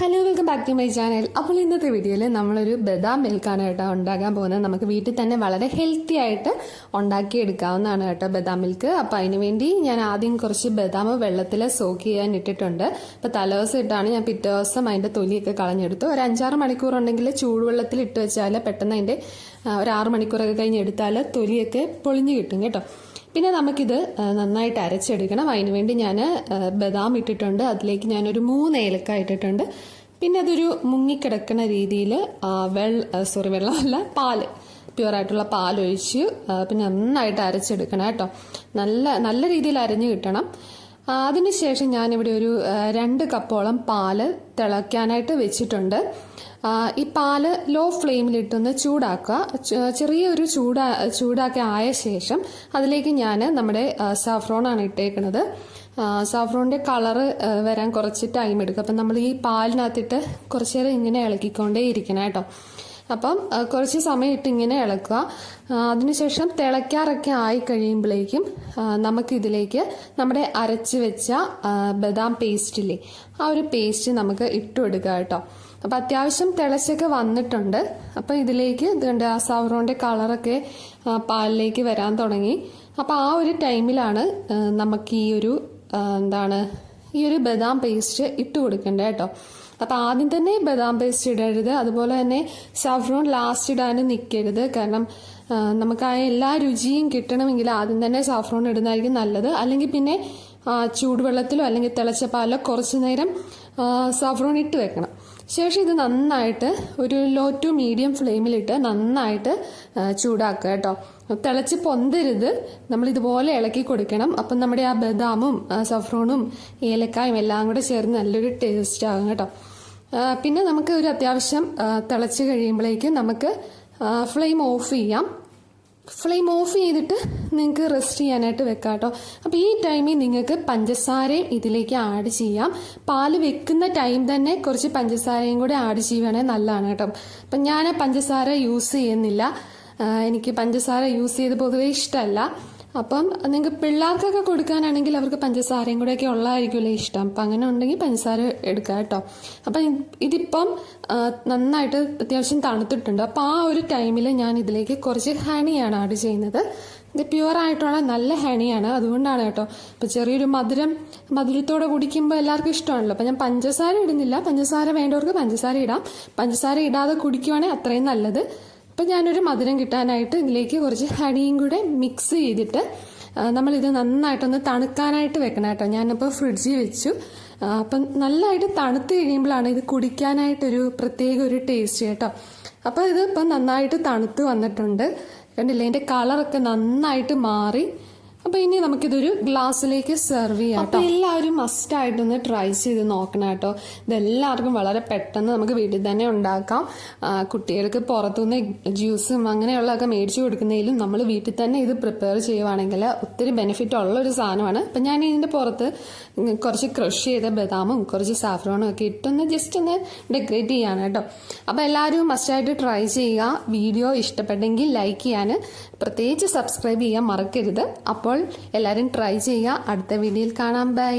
Hello welcome back to my channel അപ്പോൾ ഇന്നത്തെ വീഡിയോയിൽ നമ്മളൊരു ബദാം മിൽക്കാണ് കേട്ടോ ഉണ്ടാക്കാൻ പോകുന്നത്. നമുക്ക് വീട്ടിൽ തന്നെ വളരെ ഹെൽത്തി ആയിട്ട് ഉണ്ടാക്കിയെടുക്കാവുന്നതാണ് കേട്ടോ ബദാം മിൽക്ക്. അപ്പോൾ അതിന് വേണ്ടി ഞാൻ ആദ്യം കുറച്ച് ബദാം വെള്ളത്തിൽ സോക്ക് ചെയ്യാൻ ഇട്ടിട്ടുണ്ട്. അപ്പോൾ തലേദിവസം ഇട്ടാണ് ഞാൻ പിറ്റേ ദിവസം അതിന്റെ തൊലിയൊക്കെ കളഞ്ഞെടുത്തു ഒരു അഞ്ചാറ് മണിക്കൂർ ഉണ്ടെങ്കിൽ ചൂടുവെള്ളത്തിൽ ഇട്ട് വെച്ചാൽ പെട്ടെന്ന് അതിന്റെ ഒരു ആറ് മണിക്കൂറൊക്കെ കഴിഞ്ഞ് എടുത്താൽ തൊലിയൊക്കെ പൊളിഞ്ഞ് കിട്ടും കേട്ടോ. പിന്നെ നമുക്കിത് നന്നായിട്ട് അരച്ചെടുക്കണം. അതിന് വേണ്ടി ഞാൻ ബദാം ഇട്ടിട്ടുണ്ട്. അതിലേക്ക് ഞാനൊരു മൂന്ന് ഏലക്ക ഇട്ടിട്ടുണ്ട്. പിന്നെ അതൊരു മുങ്ങിക്കിടക്കുന്ന രീതിയിൽ വെള്ള സോറി വെള്ളമല്ല പാൽ. പ്യുവറായിട്ടുള്ള പാലൊഴിച്ച് പിന്നെ നന്നായിട്ട് അരച്ചെടുക്കണം കേട്ടോ. നല്ല നല്ല രീതിയിൽ അരഞ്ഞു കിട്ടണം. അതിനുശേഷം ഞാനിവിടെ ഒരു രണ്ട് കപ്പോളം പാൽ തിളയ്ക്കാനായിട്ട് വെച്ചിട്ടുണ്ട്. ഈ പാൽ ലോ ഫ്ലെയിമിലിട്ടൊന്ന് ചൂടാക്കുക. ചെറിയൊരു ചൂടാ ചൂടാക്കി ആയ ശേഷം അതിലേക്ക് ഞാൻ നമ്മുടെ സാഫ്രോണാണ് ഇട്ടേക്കുന്നത് സാഫ്രോണിന്റെ കളറ് വരാൻ കുറച്ച് ടൈം എടുക്കും. അപ്പം നമ്മൾ ഈ പാലിനകത്തിട്ട് കുറച്ച് നേരം ഇങ്ങനെ ഇളക്കിക്കൊണ്ടേ ഇരിക്കണം കേട്ടോ. അപ്പം കുറച്ച് സമയം ഇട്ട് ഇങ്ങനെ ഇളക്കുക. അതിനുശേഷം തിളയ്ക്കാറൊക്കെ ആയി കഴിയുമ്പോഴേക്കും നമുക്കിതിലേക്ക് നമ്മുടെ അരച്ച് വെച്ച ബദാം പേസ്റ്റില്ലേ ആ ഒരു പേസ്റ്റ് നമുക്ക് ഇട്ടു കൊടുക്കുക കേട്ടോ. അപ്പം അത്യാവശ്യം തിളച്ചൊക്കെ വന്നിട്ടുണ്ട്. അപ്പം ഇതിലേക്ക് ഇതുണ്ട് ആ സവറോന്റെ കളറൊക്കെ പാലിലേക്ക് വരാൻ തുടങ്ങി. അപ്പം ആ ഒരു ടൈമിലാണ് നമുക്ക് ഈ ഒരു എന്താണ് ഈ ഒരു ബദാം പേസ്റ്റ് ഇട്ട് കൊടുക്കേണ്ടത് കേട്ടോ. അപ്പം ആദ്യം തന്നെ ബദാം പേസ്റ്റ് ഇടരുത്. അതുപോലെ തന്നെ സഫ്രോൺ ലാസ്റ്റ് ഇടാനും നിൽക്കരുത് കാരണം നമുക്ക് ആ എല്ലാ രുചിയും കിട്ടണമെങ്കിൽ ആദ്യം തന്നെ സാഫ്രോൺ ഇടുന്നതായിരിക്കും നല്ലത്. അല്ലെങ്കിൽ പിന്നെ ചൂടുവെള്ളത്തിലോ അല്ലെങ്കിൽ തിളച്ച പാലോ കുറച്ച് നേരം സാഫ്രോൺ ഇട്ട് വെക്കണം. ശേഷം ഇത് നന്നായിട്ട് ഒരു ലോ ടു മീഡിയം ഫ്ലെയിമിലിട്ട് നന്നായിട്ട് ചൂടാക്കുക കേട്ടോ തിളച്ച് പൊന്തരുത്. നമ്മൾ ഇതുപോലെ ഇളക്കി കൊടുക്കണം. അപ്പം നമ്മുടെ ആ ബദാമും സഫ്രോണും ഏലക്കായും എല്ലാം കൂടെ ചേർന്ന് നല്ലൊരു ടേസ്റ്റ് ആകും കേട്ടോ. പിന്നെ നമുക്ക് ഒരു അത്യാവശ്യം തിളച്ച് കഴിയുമ്പോഴേക്കും നമുക്ക് ഫ്ലെയിം ഓഫ് ചെയ്യാം. ഫ്ലെയിം ഓഫ് ചെയ്തിട്ട് നിങ്ങൾക്ക് റെസ്റ്റ് ചെയ്യാനായിട്ട് വെക്കാം കേട്ടോ അപ്പോൾ ഈ ടൈമിൽ നിങ്ങൾക്ക് പഞ്ചസാരയും ഇതിലേക്ക് ആഡ് ചെയ്യാം. പാൽ വെക്കുന്ന ടൈം തന്നെ കുറച്ച് പഞ്ചസാരയും കൂടി ആഡ് ചെയ്യുകയാണെങ്കിൽ നല്ലതാണ് കേട്ടോ. അപ്പം ഞാൻ പഞ്ചസാര യൂസ് ചെയ്യുന്നില്ല. എനിക്ക് പഞ്ചസാര യൂസ് ചെയ്ത് പൊതുവേ ഇഷ്ടമല്ല അപ്പം നിങ്ങൾക്ക് പിള്ളേർക്കൊക്കെ കൊടുക്കാനാണെങ്കിൽ അവർക്ക് പഞ്ചസാരയും കൂടെയൊക്കെ ഉള്ളതായിരിക്കുമല്ലോ ഇഷ്ടം. അപ്പം അങ്ങനെ ഉണ്ടെങ്കിൽ പഞ്ചസാര എടുക്കുക കേട്ടോ. അപ്പം ഇതിപ്പം നന്നായിട്ട് അത്യാവശ്യം തണുത്തിട്ടുണ്ട്. അപ്പം ആ ഒരു ടൈമിൽ ഞാൻ ഇതിലേക്ക് കുറച്ച് ഹണിയാണ് ആഡ് ചെയ്യുന്നത്. ഇത് പ്യുവർ ആയിട്ടുള്ള നല്ല ഹണിയാണ്. അതുകൊണ്ടാണ് കേട്ടോ. അപ്പം ചെറിയൊരു മധുരം മധുരത്തോടെ കുടിക്കുമ്പോൾ എല്ലാവർക്കും ഇഷ്ടമാണല്ലോ. അപ്പം ഞാൻ പഞ്ചസാര ഇടുന്നില്ല. പഞ്ചസാര വേണ്ടവർക്ക് പഞ്ചസാര ഇടാം. പഞ്ചസാര ഇടാതെ കുടിക്കുവാണെങ്കിൽ അത്രയും നല്ലത്. അപ്പം ഞാനൊരു മധുരം കിട്ടാനായിട്ട് ഇതിലേക്ക് കുറച്ച് ഹണിയും കൂടെ മിക്സ് ചെയ്തിട്ട് നമ്മളിത് നന്നായിട്ടൊന്ന് തണുക്കാനായിട്ട് വെക്കണം കേട്ടോ. ഞാനിപ്പോൾ ഫ്രിഡ്ജിൽ വെച്ചു. അപ്പം നല്ലതായിട്ട് തണുത്ത് കഴിയുമ്പോഴാണ് ഇത് കുടിക്കാനായിട്ടൊരു പ്രത്യേക ഒരു ടേസ്റ്റ് കേട്ടോ. അപ്പോൾ ഇത് ഇപ്പം നന്നായിട്ട് തണുത്ത് വന്നിട്ടുണ്ട്. കണ്ടില്ലേ ഇതിന്റെ കളറൊക്കെ നന്നായിട്ട് മാറി. അപ്പോൾ ഇനി നമുക്കിതൊരു ഗ്ലാസ്സിലേക്ക് സെർവ് ചെയ്യാം അപ്പോൾ എല്ലാവരും മസ്റ്റ് ആയിട്ടൊന്ന് ട്രൈ ചെയ്ത് നോക്കണം കേട്ടോ ഇതെല്ലാവർക്കും വളരെ പെട്ടെന്ന് നമുക്ക് വീട്ടിൽ തന്നെ ഉണ്ടാക്കാം. കുട്ടികൾക്ക് പുറത്തുനിന്ന് ജ്യൂസും അങ്ങനെയുള്ളതൊക്കെ മേടിച്ചു കൊടുക്കുന്നതിലും നമ്മൾ വീട്ടിൽ തന്നെ ഇത് പ്രിപ്പയർ ചെയ്യുവാണെങ്കിൽ ഒത്തിരി ബെനിഫിറ്റ് ഉള്ള ഒരു സാധനമാണ്. അപ്പം ഞാൻ ഇതിന്റെ പുറത്ത് കുറച്ച് ക്രഷ് ചെയ്ത ബദാമും കുറച്ച് സാഫ്രോണും ഒക്കെ ഇട്ടൊന്ന് ജസ്റ്റ് ഒന്ന് ഡെക്കറേറ്റ് ചെയ്യാണ് കേട്ടോ അപ്പോൾ എല്ലാവരും മസ്റ്റായിട്ട് ട്രൈ ചെയ്യുക. വീഡിയോ ഇഷ്ടപ്പെട്ടെങ്കിൽ ലൈക്ക് ചെയ്യാൻ. പ്രത്യേകിച്ച് സബ്സ്ക്രൈബ് ചെയ്യാൻ മറക്കരുത്. അപ്പോൾ എല്ലാവരും ട്രൈ ചെയ്യുക. അടുത്ത വീഡിയോയിൽ കാണാം. ബൈ